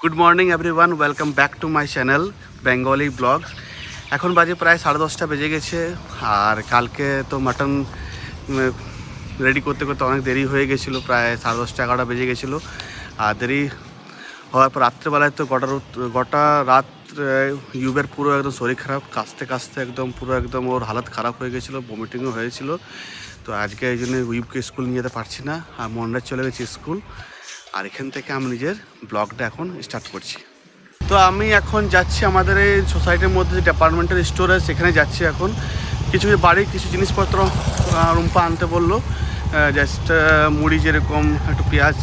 Good morning everyone welcome back to my channel Bengali blog এখন বাজে প্রায় সাড়ে দশটা বেজে গেছে, আর কালকে তো মাটন রেডি করতে করতে অনেক দেরি হয়ে গেছিল, প্রায় সাড়ে দশটা এগারোটা বেজে গেছিল। আর দেরি হওয়ার পর রাত্রেবেলায় তো গোটা গোটা রাত ইউবের পুরো একদম শরীর খারাপ কাঁচতে কাঁচতে একদম পুরো একদম ওর হালত খারাপ হয়ে গেছিল ভমিটিংও হয়েছিল। তো আজকে এই জন্য উইবকে স্কুল নিয়ে যেতে পারছি না, আর মন্ডার চলে গেছি স্কুল আর এখান থেকে আমি নিজের ব্লগটা এখন স্টার্ট করছি। তো আমি এখন যাচ্ছি আমাদের এই সোসাইটির মধ্যে, যে ডিপার্টমেন্টাল স্টোর আছে, সেখানে যাচ্ছি এখন। কিছু কিছু বাড়ির কিছু জিনিসপত্র রুম্পা আনতে বলল। জাস্ট মুড়ি যেরকম, একটু পেঁয়াজ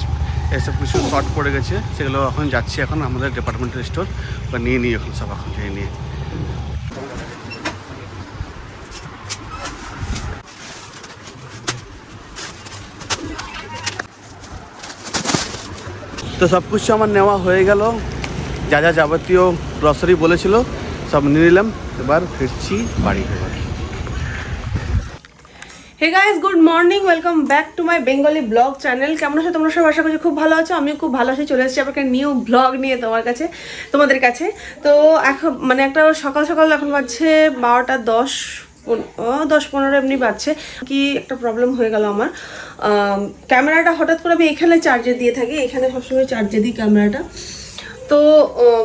এসব কিছু শর্ট পড়ে গেছে। সেগুলো এখন যাচ্ছি এখন আমাদের ডিপার্টমেন্টাল স্টোর বা নিয়ে নিই এখন সব, এখন যাই নিয়ে তো সব কিছু আমার নেওয়া হয়ে গেল। যা যা যাবতীয় গ্রসারি বলেছিল, সব নিয়ে নিলাম। এবার ফিরছি বাড়ি। Hey guys good morning welcome back to my Bengali blog channel কেমন আছো তোমরা সব আশা করছি খুব ভালো আছো। আমিও খুব ভালো আছি। চলে এসেছি আবার একটা নিউ ব্লগ নিয়ে তোমার কাছে, তোমাদের কাছে। তো এখন মানে একটা সকাল সকাল এখন বাজছে বারোটা দশ দশ পনেরো এমনি বাজছে। কি একটা প্রবলেম হয়ে গেল আমার। ক্যামেরাটা হঠাৎ করে আমি এখানে চার্জে দিয়ে থাকি। এখানে সবসময় চার্জে দিই ক্যামেরাটা তো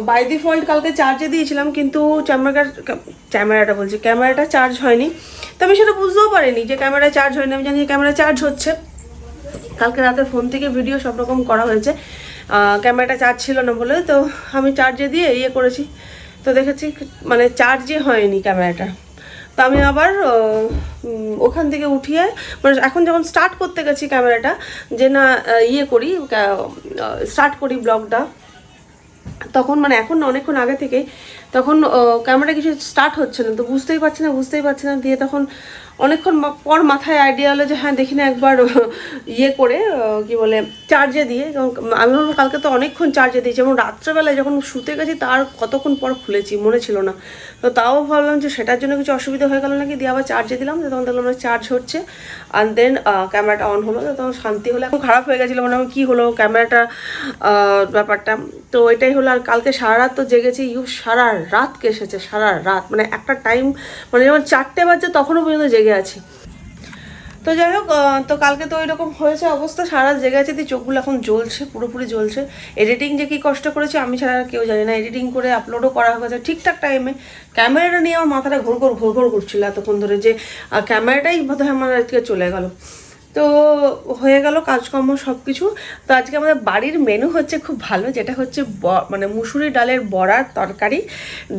বাই ডিফল্ট কালকে চার্জে দিয়েছিলাম, কিন্তু ক্যামেরা ক্যামেরাটা বলছি ক্যামেরাটা চার্জ হয়নি। তো আমি সেটা বুঝতেও পারিনি যে ক্যামেরা চার্জ হয়নি, আমি জানি ক্যামেরা চার্জ হচ্ছে। কালকে রাতে ফোন থেকে ভিডিও সব রকম করা হয়েছে। ক্যামেরাটা চার্জ ছিল না বলে, তো আমি চার্জে দিয়ে ইয়ে করেছি। তো দেখেছি মানে চার্জই হয়নি ক্যামেরাটা তো আমি আবার ওখান থেকে উঠিয়ে মানে এখন যখন স্টার্ট করতে গেছি ক্যামেরাটা যে না ইয়ে করি স্টার্ট করি ব্লগটা তখন মানে এখন না অনেকক্ষণ আগে থেকেই তখন ক্যামেরা কিছু স্টার্ট হচ্ছে না, তো বুঝতেই পারছি না, বুঝতেই পারছি না, দিয়ে তখন অনেকক্ষণ পর মাথায় আইডিয়া হলো যে হ্যাঁ দেখি না একবার ইয়ে করে কি বলে চার্জে দিয়ে আমি ভাবলাম কালকে তো অনেকক্ষণ চার্জে দিয়েছি, এবং রাত্রেবেলায় যখন শুতে গেছি, তার কতক্ষণ পর খুলেছি, মনে ছিল না। তো তাও ভাবলাম যে সেটার জন্য কিছু অসুবিধা হয়ে গেল নাকি, দিয়ে আবার চার্জে দিলাম তো তখন দেখলাম চার্জ হচ্ছে অ্যান্ড দেন ক্যামেরাটা অন হলো তখন শান্তি হলো, এখন খারাপ হয়ে গেছিল মানে আমি কী হলো ক্যামেরাটা ব্যাপারটা, তো এটাই হলো, আর কালকে সারা রাত তো জেগেছি, ইউ, সারা রাত কেসেছে সারা রাত। মানে একটা টাইম মানে যেমন চারটে বাজছে তখনও পর্যন্ত জেগে আছি। তো যাই হোক তো কালকে তো ওইরকম হয়েছে অবস্থা, সারা জেগে আছে চোখগুলো এখন জ্বলছে, পুরোপুরি জ্বলছে। এডিটিং যে কী কষ্ট করেছে, আমি ছাড়া কেউ জানি না। এডিটিং করে আপলোডও করা হয়েছে ঠিকঠাক টাইমে ক্যামেরাটা নিয়ে আমার মাথাটা ঘোর ঘোর ঘুর ঘুর করছিল এতক্ষণ ধরে যে ক্যামেরাটাই বোধহয় আমার আজকে চলে গেল। তো হয়ে গেল কাজকর্ম সব কিছু তো আজকে আমাদের বাড়ির মেনু হচ্ছে খুব ভালো, যেটা হচ্ছে মানে মুসুরি ডালের বড়ার তরকারি,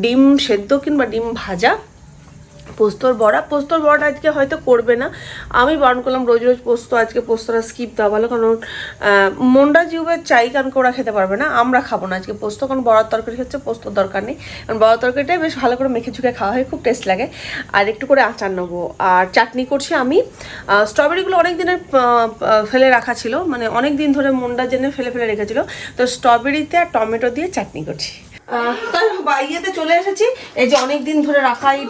ডিম সেদ্ধ কিংবা ডিম ভাজা। পোস্তর বড়া। পোস্তর বড়াটা আজকে হয়তো করবে না। আমি বারণ করলাম, রোজ রোজ পোস্ত, আজকে পোস্তটা স্কিপ দেওয়া ভালো, কারণ মন্ডা জিউবের চাই কারণ ওরা খেতে পারবে না, আমরা খাব না আজকে পোস্ত, কারণ বড়ার তরকারি হচ্ছে পোস্তর দরকার নেই। কারণ বড়ার তরকারিটাই বেশ ভালো করে মেখে ঝুঁকে খাওয়া হয়, খুব টেস্ট লাগে। আর একটু করে আচার নেব। আর চাটনি করছি আমি। স্ট্রবেরিগুলো অনেক দিনের ফেলে রাখা ছিল। মানে অনেক দিন ধরে মন্ডা জেনে ফেলে ফেলে রেখেছিল। তো স্ট্রবেরিতে আর টমেটো দিয়ে চাটনি করছি। তাই ইয়েতে চলে এসেছি। এই যে অনেক দিন ধরে রাখা এই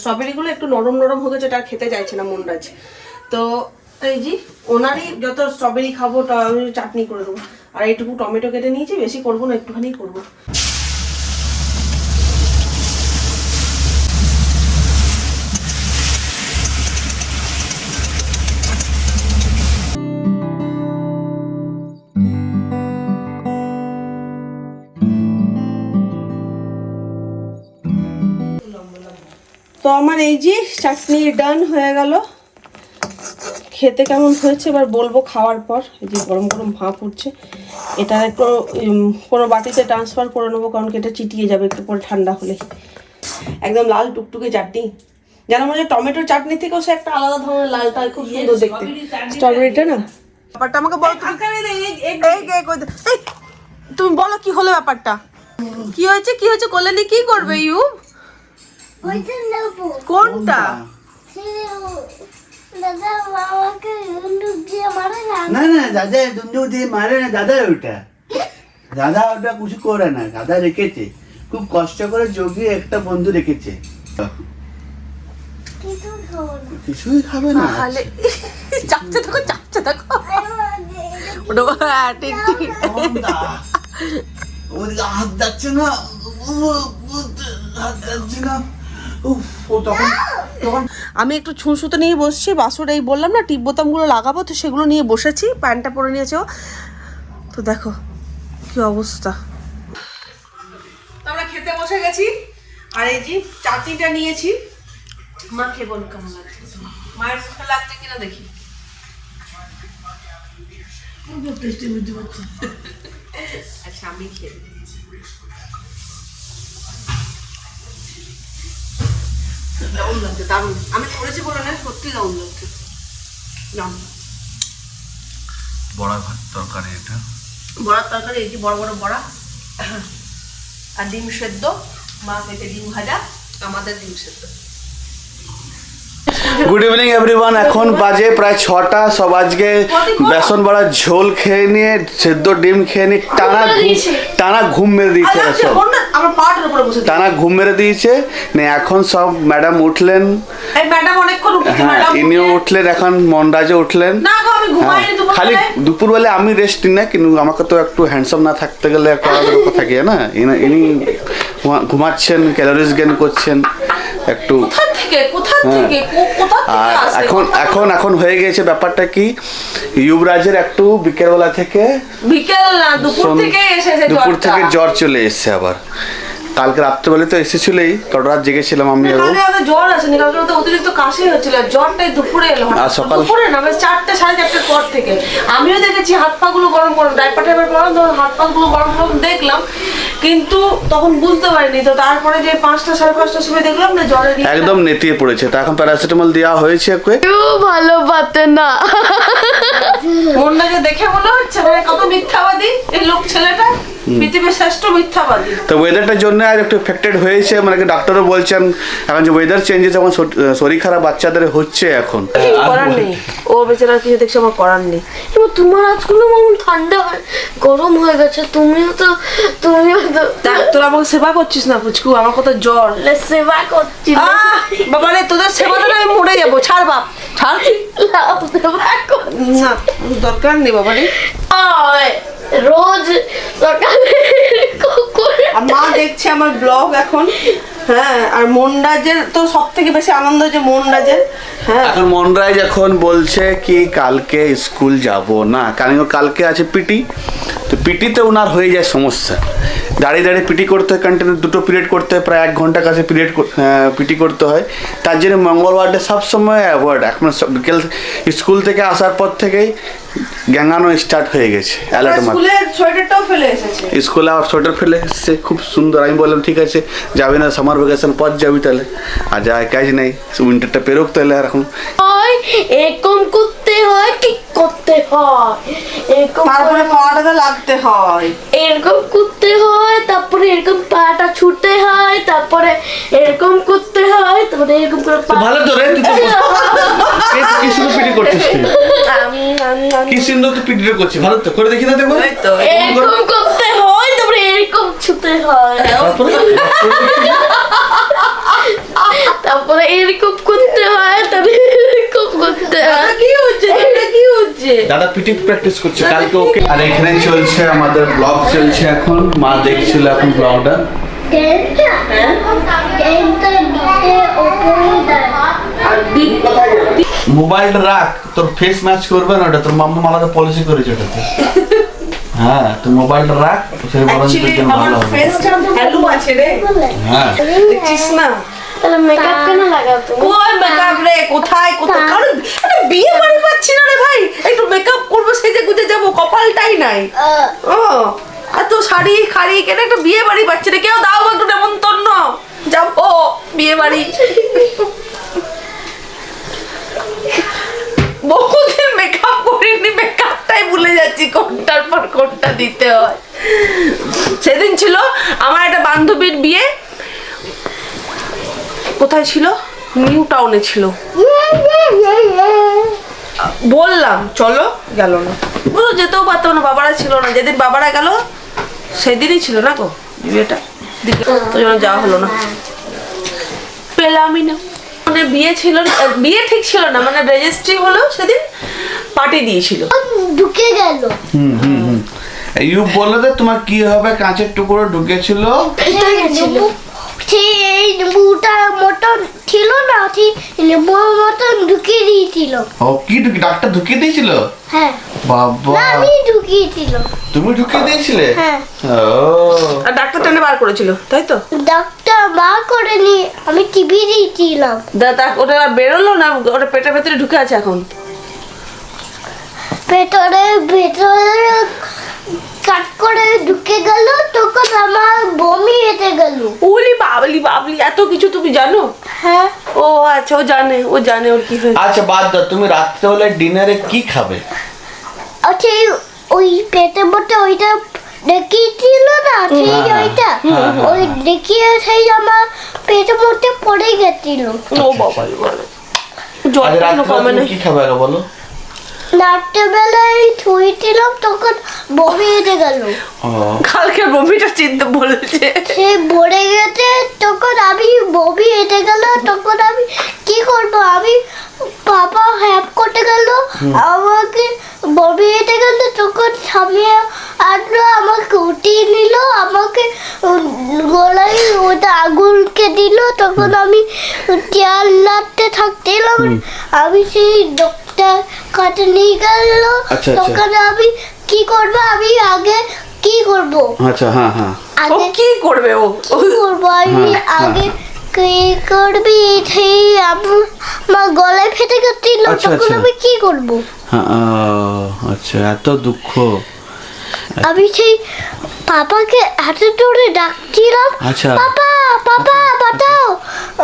স্ট্রবেরিগুলো একটু নরম নরম হয়ে গেছে, এটা খেতে চাইছে না মনরাজ। তো এই যে ওনারই যত স্ট্রবেরি খাব চাটনি করে দেবো। আর এইটুকু টমেটো কেটে নিয়েছি, বেশি করব না একটুখানি করব। তো আমার এই যে চাটনি ডান হয়ে গেল। খেতে কেমন হয়েছে এবার বলব খাওয়ার পর। এই যে গরম গরম ভাপ উঠছে। এটা একটু কোনো বাটিতে ট্রান্সফার করে নেব কারণ কি এটা চিটিয়ে যাবে একটু পরে ঠান্ডা হলে। একদম লাল টুকটুকে চাটনি। যেন মনে টমেটোর চাটনি থেকেও সে একটা আলাদা ধরনের লালটা খুব সুন্দর দেখতে। স্ট্রবেরিটা না? ব্যাপারটা আমাকে বলো। তুমি বলো কি হলো ব্যাপারটা? কি হয়েছে কি হয়েছে? কল্যাণী কি করবে ইউ? কোনটা? না? না দাদা বন্দুক দিয়ে মারে না দাদা ওটা। দাদা ওটা কিছু করে না দাদা রেখেছে। খুব কষ্ট করে জগিয়ে একটা বন্ধু রেখেছে। কিছু খাব না। কিছুই খাবে না। তাহলে চাপতে থাকো চাপতে ওটা হ্যাঁ ঠিক ঠিক ওদিকে হাত যাচ্ছে না। হাত যাচ্ছে না। উফ, ও তখন তখন আমি একটু ছুঁ ছুঁসুতো নিয়ে বসছি বাসুর এই বললাম না টিপ বোতামগুলো লাগাবো তো সেগুলো নিয়ে বসেছি প্যান্টটা পরে নিয়েছে ও। তো দেখো কি অবস্থা। আমরা খেতে বসে গেছি আর এই যে চাটনিটা নিয়েছি। মা খেয়ে বল কেমন লাগছে? মায়ের মুখে লাগছে কিনা দেখি। আচ্ছা আমি খেয়ে দারুণ লাগছে দারুণ। আমি করেছি বলে না সত্যি দারুণ লাগছে দারুণ। বড়া ভাত তরকারি এটা? বড়ার তরকারি এই যে বড় বড় বড়া। আর ডিম সেদ্ধ মা খেতে ডিম ভাজা আমাদের ডিম সেদ্ধ। গুড ইভিনিং এভরিওয়ান এখন বাজে প্রায় ছটা। সব আজকে বেসন বড়া ঝোল খেয়ে নিয়ে সেদ্ধ ডিম খেয়ে নিয়ে টানা ঘুম টানা ঘুম মেরে দিয়েছে সব আমার পাটের উপরে বসে টানা ঘুম মেরে দিয়েছে। নে এখন সব ম্যাডাম উঠলেন। এই ম্যাডাম অনেকক্ষণ উঠেছে হ্যাঁ ম্যাডাম ইনিও উঠলেন। এখন মনরাজও উঠলেন। না গো আমি হ্যাঁ, ঘুমাইনি দুপুর খালি দুপুরবেলা আমি রেস্ট নিই না কিন্তু আমাকে তো একটু হ্যান্ডসাম না থাকতে গেলে একটা আলাদা ব্যাপার থাকে না? ইনি- ঘুমাচ্ছেন ক্যালোরিজ গেন করছেন একটু কোথা কোথা হ্যাঁ। কোথা এখন এখন এখন হয়ে গেছে ব্যাপারটা কি যুবরাজের একটু বিকেলবেলা থেকে বিকেল না দুপুর থেকে এসেছে দুপুর থেকে জ্বর চলে এসছে আবার। কালকে রাত্রেবেলা তো এসেছিলেই তোর রাত জেগেছিলাম আমি আরও জল জ্বর আসেনি কালকে তো অতিরিক্ত কাশি হচ্ছিল জ্বরটাই দুপুরে এলো আর সকাল- দুপুরে না মানে চারটে সাড়ে চারটের পর থেকে। আমিও দেখেছি হাত পা গুলো গরম গরম ডাইপার টাইপার গরম হাত পা গুলো গরম গরম দেখলাম কিন্তু তখন বুঝতে পারিনি। তো তারপরে যে পাঁচটা সাড়ে পাঁচটার সময় দেখলাম না জ্বরের একদম নেতিয়ে পড়েছে। তা এখন প্যারাসিটামল দেওয়া হয়েছে ওকে ভালো পাতে না। মনটা যে দেখে মনে হচ্ছে মানে কত মিথ্যাবাদী এই লোক ছেলেটা। পৃথিবীর শ্রেষ্ঠ মিথ্যাবাদী। তো ওয়েদারটার জন্য আজ একটু এফেক্টেড হয়েছে মানে কি ডাক্তারও বলছেন এখন যে ওয়েদার চেঞ্জেস এখন শরীর খারাপ বাচ্চাদের হচ্ছে এখন। করার নেই। ও বেচারা কিছু দেখছি আমার করার নেই। এবার তোমার আজগুলো ঠান্ডা হয় গরম হয়ে গেছে তুমিও তো তুমিও তোরা আমাকে সেবা করছিস না ফুচকু আমার কথা জ্বর সেবা করছি আহ, বাবা রে তোদের সেবা দিলে আমি মরে যাব। ছাড় বাপ ছাড়। না দরকার নেই বাবা রে। রোজ সকালে মা দেখছে আমার ব্লগ এখন হ্যাঁ আর মনরাজের তো সব থেকে বেশি আনন্দ হচ্ছে মনরাজের হ্যাঁ। এখন মনরাজ এখন বলছে কি কালকে স্কুল যাব না কারণ ও কালকে আছে পিটি তো পিটিতে ওনার হয়ে যায় সমস্যা। দাঁড়িয়ে দাঁড়িয়ে পিটি করতে হয় কন্টিনিউ দুটো পিরিয়ড করতে হয় প্রায় এক ঘণ্টা কাছে পিরিয়ড পিটি করতে হয়। তার জন্য মঙ্গলবারটা সবসময় অ্যাভয়েড এখন সব বিকেল স্কুল থেকে আসার পর থেকেই গ্যাঙ্গানো স্টার্ট হয়ে গেছে অ্যালার্ট মার স্কুলের সোয়েটারটাও ফেলে এসেছে। স্কুলে আবার সোয়েটার ফেলে এসছে খুব সুন্দর। আমি বললাম ঠিক আছে যাবি না সামার ভ্যাকেশন পর যাবি তাহলে। আর যায় কাজ নেই উইন্টারটা পেরোক তাহলে আর এখন। এরকম করতে হয় কি করতে হয়। এরকম তারপরে পাটা লাগতে হয়। এরকম করতে হয় তারপরে এরকম পাটা ছুটতে হয় তারপরে এরকম করতে হয় তারপরে এরকম করে ভালো তো রে তুই তো এই তো কি সুন্দর পিটি করছিস তুই? আমি আমি আমি। কি সুন্দর তুই পিটি করছিস? ভালো তো করে দেখি না দেখো। এই তো এরকম করতে হয় তারপরে এরকম ছুটতে হয়। তারপরে? এরকম করতে হয় তারপরে এরকম করতে হয়। কি হচ্ছে? এটা কি হচ্ছে? দাদা পিটি প্র্যাকটিস করছে। কালকে ওকে আর এখানে চলছে আমাদের ব্লগ চলছে এখন। মা দেখছিল এখন ব্লগটা আর দি- মোবাইলটা রাখ তোর ফেস ম্যাচ করবে না ওটা তোর মাম্মা আলাদা পলিসি করেছে ওটাতে। হ্যাঁ তুই মোবাইলটা রাখ সেই বরং তোর জন্য ভালো হবে। হ্যালু আছে রে। হ্যাঁ। দেখছিস না? তাহলে মেকআপ কেন লাগাও ওই মেকআপ রে? কোথায়? কোথায়? কারণ আরে বিয়ে বাড়ি পাচ্ছি না রে ভাই। একটু মেকআপ করব সেজে গুজে যাব কপালটাই নাই। ও এত শাড়ি খাড়ি কেন একটা বিয়ে বাড়ি পাচ্ছি না কেউ দাও একটু নেমন্তন্ন। যাব বিয়ে বাড়ি। বহুদিন মেকআপ করিনি মেকআপটাই ভুলে যাচ্ছি, কোনটার পর কোনটা দিতে হয়। সেদিন ছিল আমার একটা বান্ধবীর বিয়ে। কোথায় ছিল? নিউ টাউনে ছিল। বললাম, চলো, গেল না। যেতেও পারতো না, বাবারা ছিল না। যেদিন বাবারা গেল, সেদিনই ছিল না গো, বিয়েটা। তো যাওয়া হলো না। পেলামই না। মানে বিয়ে ছিল বিয়ে ঠিক ছিল না মানে রেজিস্ট্রি হলো সেদিন পার্টি দিয়েছিল। ঢুকে গেল। হুম হুম হুম। ইউ বলল যে তোমার কি হবে কাঁচের টুকরো ঢুকেছিল? সেই নেবুটা মতন ছিল না সেই নেবুর মতন ঢুকিয়ে দিয়েছিল। ও কি ঢুকি ডাক্তার ঢুকিয়ে দিয়েছিল? হ্যাঁ। বাবা। না আমি ঢুকিয়েছিল। তুমি ঢুকিয়ে দিয়েছিলে? হ্যাঁ। ও। আর ডাক্তার টেনে বার করেছিল তাই তো? ডাক্তার বার করেনি আমি টিভি দিয়েছিলাম। দা- তা ওটা বেরোলো না? ওটা পেটের ভেতরে ঢুকে আছে এখন। ভেতরে ভেতরে কাট করে ঢুকে গেল তখন আমার বমি এসে গেল। উলি বাবলি বাবলি এত কিছু তুমি জানো? হ্যাঁ। ও আচ্ছা ও জানে ও জানে ওর কি হয়েছে। আচ্ছা বাদ দাও তুমি রাত্রেবেলা ডিনারে কি খাবে? আর সেই ওই পেটের মধ্যে ওইটা দেখিয়েছিল না সেই হ্যাঁ, ওই দেখিয়ে সেই আমার পেটের মধ্যে পড়ে গেছিল। ও বাবা কোনো কমে তুমি কি খাবে বলো? রাত্রেবেলায় শুয়েছিলাম তখন বমি এসে গেল। কালকে বমিটা চিনতে বলেছে সে ভরে গেছে তখন আমি বমি এসে গেল তখন আমি কি করব আমি পাপা হ্যাপ করতে গেল আমাকে বমি এসে গেল তখন স্বামী আসলো আমাকে উঠিয়ে নিল আমাকে গলায় ওটা আগুনকে দিল তখন আমি চেয়ার লাগতে থাকতেলাম আমি সেই ডক্টর কাছে নিয়ে গেল। আচ্ছা, আচ্ছা। তখন আমি কি করব? আমি আগে কি করব? আচ্ছা হ্যাঁ হ্যাঁ। ও আগে কি করবে ও? কি করব? আমি হ্যাঁ, হ্যাঁ। আগে কি করবি? সেই আমার গলায় ফেটে গেছিল। আচ্ছা, তখন। আমি কি করব? হ্যাঁ আচ্ছা এত দুঃখ। আমি সেই পাপাকে হাতে ধরে ডাকছিলাম আচ্ছা। পাপা পাপা বাঁচাও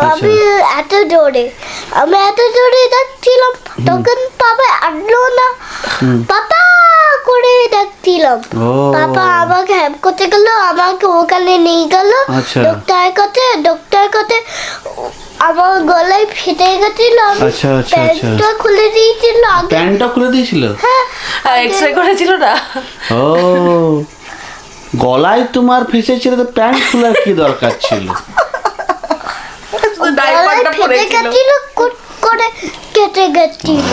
আমি এত জোরে আমি এত জোরে ডাকছিলাম তখন পাপা আনলো না। পাপা করে ডাকছিলাম। পাপা আমাকে হেল্প করতে গেল আমাকে ওখানে নিয়ে গেল। আচ্ছা। ডক্টর কাছে ডক্টর কাছে আমার গলায় ফেটে গেছিল আচ্ছা, আচ্ছা, আচ্ছা। প্যান্টটা খুলে দিয়েছিল প্যান্টটা খুলে দিয়েছিল? হ্যাঁ। এক্স রে করেছিল না? ও। গলায় তোমার ফেসেছিল তো প্যান্ট খোলার কি দরকার ছিল? গলায় ডাইপারটা ফেটে পরেছিল গেছিল করে কেটে গেছিল।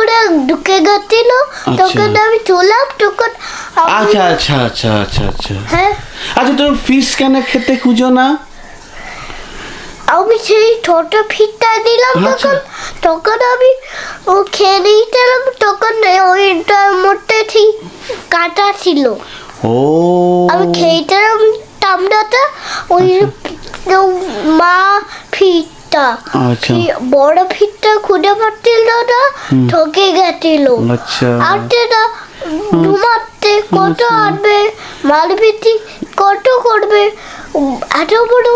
করে ঢুকে গেছিল। তখন আমি চলাম তখন আচ্ছা আচ্ছা আচ্ছা আচ্ছা আচ্ছা। হ্যাঁ। আচ্ছা তুমি ফিস কেন খেতে খুঁজো না? আমি সেই ছোট ফিটটা দিলাম আচ্ছা। তখন। তখন আমি ও খেয়ে নিয়েছিলাম তখন ওইটার মধ্যে ঠিক কাটা ছিল। ও। আমি খেয়েছিলাম টামড়াটা ওই ও মা ফিটটা। আচ্ছা। সেই বড় ফিটটা খুঁজে পাচ্ছিল না ঠকে গেছিল। আচ্ছা। না ঘুমাতে কত আটবে মালবিটি কত করবে এত বড়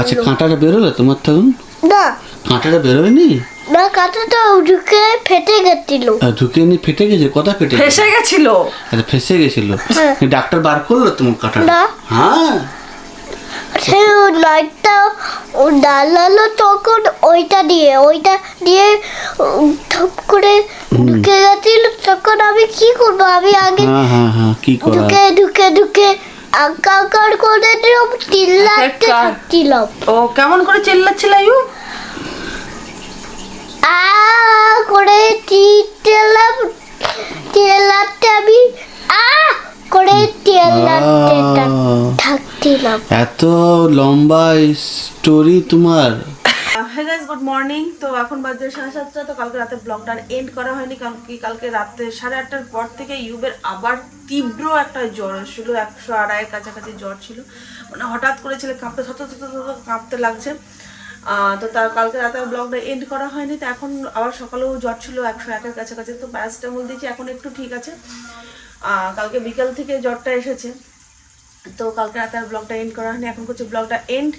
আচ্ছা কাঁটাটা বেরোলো তোমার তখন? না। কাঁটাটা বেরোয়নি? না কাঁটাটা ঢুকে ফেটে গেছিল। ঢুকে নি ফেটে গেছে? কথা ফেটে ফেসে গেছিল। আচ্ছা ফেসে গেছিল। হ্যাঁ। ডাক্তার বার করল তোমার কাঁটাটা? না। হ্যাঁ। সেই লাইটটা ডালালো তখন ওইটা দিয়ে ওইটা দিয়ে ধপ করে ঢুকে গেছিল। তখন আমি কি করব? আমি আগে হ্যাঁ হ্যাঁ হ্যাঁ কি ঢুকে ঢুকে ঢুকে আঁকা আঁকার করে দিলাম চিল্লাতে থাকছিলাম। ও কেমন করে চিল্লাচ্ছিল ইউ আ করে চিল্লাম। চিল্লাতে আমি আ করে চিল্লাতে থাকছিলাম এত লম্বা স্টোরি তোমার। হ্যাঁ গাইজ গুড মর্নিং তো এখন বাজে সাড়ে সাতটা তো কালকে রাতে ব্লগটা এন্ড করা হয়নি কারণ কি কালকে রাতে সাড়ে আটটার পর থেকে ইউবের আবার তীব্র একটা জ্বর ছিল একশো আড়াইয়ের কাছাকাছি জ্বর ছিল। মানে হঠাৎ করে ছেলে কাঁপতে সত সত কাঁপতে লাগছে। তো তার কালকে রাতে ব্লগটা এন্ড করা হয়নি তো এখন আবার সকালেও জ্বর ছিল একশো একের কাছাকাছি তো প্যারাসিটামল দিয়েছি এখন একটু ঠিক আছে। আহ, কালকে বিকাল থেকে জ্বরটা এসেছে। তো কালকে রাতে আর ব্লগটা এন্ড করা হয়নি, এখন করছে ব্লগটা এন্ড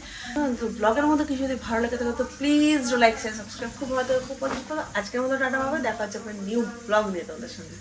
তো ব্লগের মধ্যে কিছু যদি ভালো লাগে থাকে, তো প্লিজ লাইক শেয়ার সাবস্ক্রাইব খুব ভালো খুব পছন্দ আজকের মধ্যে টাটা পাবে দেখা হচ্ছে নিউ ব্লগ নিয়ে তোমাদের সঙ্গে।